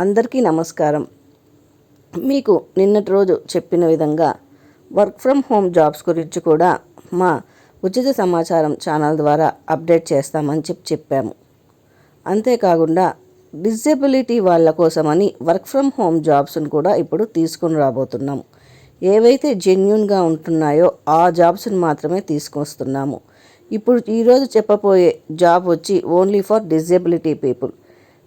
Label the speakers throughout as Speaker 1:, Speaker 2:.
Speaker 1: అందరికీ నమస్కారం. మీకు నిన్నటి రోజు చెప్పిన విధంగా వర్క్ ఫ్రమ్ హోమ్ జాబ్స్ గురించి కూడా మా ఉచిత సమాచారం ఛానల్ ద్వారా అప్డేట్ చేస్తామని చెప్పి చెప్పాము. అంతేకాకుండా డిజబిలిటీ వాళ్ళ కోసమని వర్క్ ఫ్రమ్ హోమ్ జాబ్స్ను కూడా ఇప్పుడు తీసుకుని రాబోతున్నాము ఏవైతే జెన్యున్గా ఉంటున్నాయో ఆ జాబ్స్ని మాత్రమే తీసుకొస్తున్నాము. ఇప్పుడు ఈరోజు చెప్పబోయే జాబ్ వచ్చి only for disability people.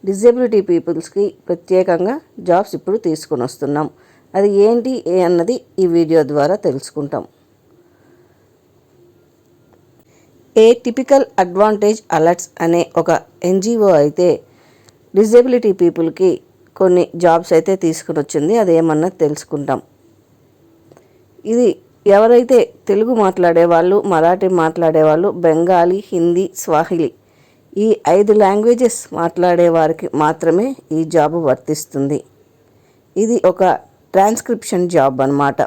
Speaker 1: Disability పీపుల్స్కి ప్రత్యేకంగా జాబ్స్ ఇప్పుడు తీసుకొని వస్తున్నాం. అది ఏంటి ఏ అన్నది ఈ వీడియో ద్వారా తెలుసుకుంటాం. ఏ టిపికల్ అడ్వాంటేజ్ అలర్ట్స్ అనే ఒక ఎన్జిఓ అయితే డిజేబిలిటీ పీపుల్కి కొన్ని జాబ్స్ అయితే తీసుకుని వచ్చింది. అదేమన్నా తెలుసుకుంటాం. ఇది ఎవరైతే తెలుగు మాట్లాడే వాళ్ళు మరాఠీ మాట్లాడే వాళ్ళు బెంగాలీ హిందీ స్వాహిలి ఈ ఐదు లాంగ్వేజెస్ మాట్లాడే వారికి మాత్రమే ఈ జాబ్ వర్తిస్తుంది. ఇది ఒక ట్రాన్స్క్రిప్షన్ జాబ్ అనమాట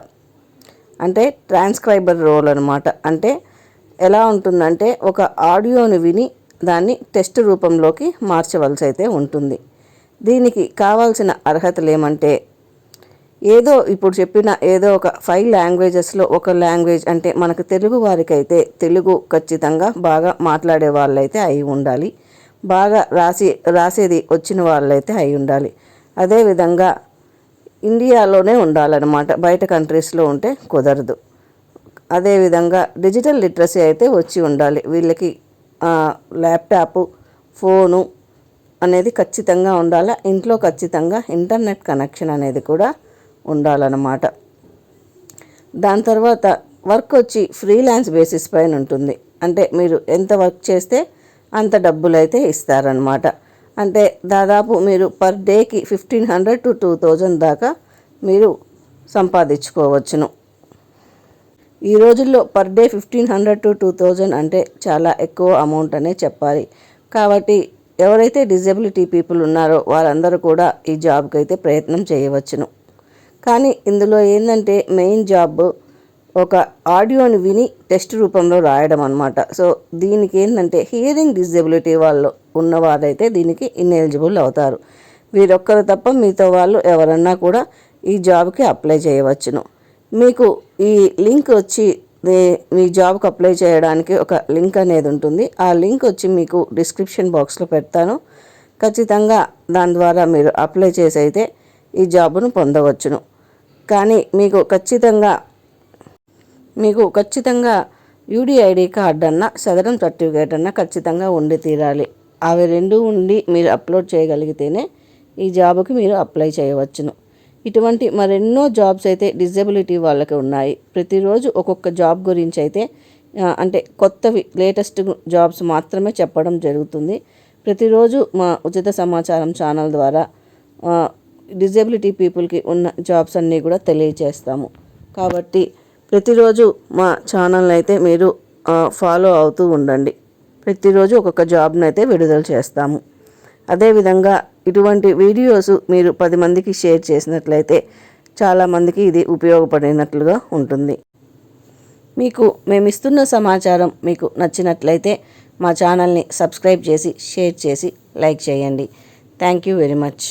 Speaker 1: అంటే ట్రాన్స్క్రైబర్ రోల్ అనమాట అంటే ఎలా ఉంటుందంటే ఒక ఆడియోని విని దాన్ని టెస్ట్ రూపంలోకి మార్చవలసి అయితే ఉంటుంది. దీనికి కావాల్సిన అర్హతలు ఏమంటే ఏదో ఇప్పుడు చెప్పిన ఏదో ఒక ఫైవ్ లాంగ్వేజెస్లో ఒక లాంగ్వేజ్ అంటే మనకు తెలుగు వారికైతే తెలుగు ఖచ్చితంగా బాగా మాట్లాడే వాళ్ళైతే అయి ఉండాలి. బాగా రాసి రాసేది వచ్చిన వాళ్ళైతే అయి ఉండాలి. అదేవిధంగా ఇండియాలోనే ఉండాలన్నమాట. బయట కంట్రీస్లో ఉంటే కుదరదు. అదేవిధంగా డిజిటల్ లిటరసీ అయితే వచ్చి ఉండాలి. వీళ్ళకి ల్యాప్టాప్ ఫోను అనేది ఖచ్చితంగా ఉండాలి? ఇంట్లో ఖచ్చితంగా ఇంటర్నెట్ కనెక్షన్ అనేది కూడా ఉండాలన్నమాట. దాని తర్వాత వర్క్ వచ్చి ఫ్రీలాన్స్ బేసిస్ పైన ఉంటుంది. అంటే మీరు ఎంత వర్క్ చేస్తే అంత డబ్బులు అయితే ఇస్తారనమాట అంటే దాదాపు మీరు పర్ డేకి fifteen hundred to two thousand దాకా మీరు సంపాదించుకోవచ్చును. ఈ రోజుల్లో per day fifteen hundred to two thousand అంటే చాలా ఎక్కువ అమౌంట్ అనే చెప్పాలి. కాబట్టి ఎవరైతే డిజబిలిటీ పీపుల్ ఉన్నారో వారందరూ కూడా ఈ జాబ్కి అయితే ప్రయత్నం చేయవచ్చును. కానీ ఇందులో ఏంటంటే మెయిన్ జాబ్ ఒక ఆడియోని విని టెస్ట్ రూపంలో రాయడం అనమాట సో దీనికి ఏంటంటే హియరింగ్ డిజబిలిటీ వాళ్ళు ఉన్నవారైతే దీనికి ఇన్ఎలిజిబుల్ అవుతారు. వీరొక్కరు తప్ప మిగతా వాళ్ళు ఎవరన్నా కూడా ఈ జాబ్కి అప్లై చేయవచ్చును. మీకు ఈ లింక్ వచ్చి మీ జాబ్కి అప్లై చేయడానికి ఒక లింక్ అనేది ఉంటుంది. ఆ లింక్ వచ్చి మీకు డిస్క్రిప్షన్ బాక్స్లో పెడతాను. ఖచ్చితంగా దాని ద్వారా మీరు అప్లై చేసి అయితే ఈ జాబును పొందవచ్చును. కానీ మీకు ఖచ్చితంగా మీకు ఖచ్చితంగా యూడిఐడి కార్డ్ అన్న సదరం సర్టిఫికేట్ అన్న ఖచ్చితంగా ఉండి తీరాలి. అవి రెండు ఉండి మీరు అప్లోడ్ చేయగలిగితేనే ఈ జాబ్కి మీరు అప్లై చేయవచ్చును. ఇటువంటి మరెన్నో జాబ్స్ అయితే డిజబిలిటీ వాళ్ళకి ఉన్నాయి. ప్రతిరోజు ఒక్కొక్క జాబ్ గురించి అయితే అంటే కొత్తవి లేటెస్ట్ జాబ్స్ మాత్రమే చెప్పడం జరుగుతుంది. ప్రతిరోజు మా ఉచిత సమాచారం ఛానల్ ద్వారా డిజేబిలిటీ పీపుల్కి ఉన్న జాబ్స్ అన్నీ కూడా తెలియజేస్తాము కాబట్టి ప్రతిరోజు మా ఛానల్ని అయితే మీరు ఫాలో అవుతూ ఉండండి. ప్రతిరోజు ఒక్కొక్క జాబ్ని అయితే విడుదల చేస్తాము. అదేవిధంగా ఇటువంటి వీడియోస్ మీరు పది మందికి షేర్ చేసినట్లయితే చాలామందికి ఇది ఉపయోగపడినట్లుగా ఉంటుంది. మీకు మేము ఇస్తున్న సమాచారం మీకు నచ్చినట్లయితే మా ఛానల్ని సబ్స్క్రైబ్ చేసి షేర్ చేసి లైక్ చేయండి. Thank you very much.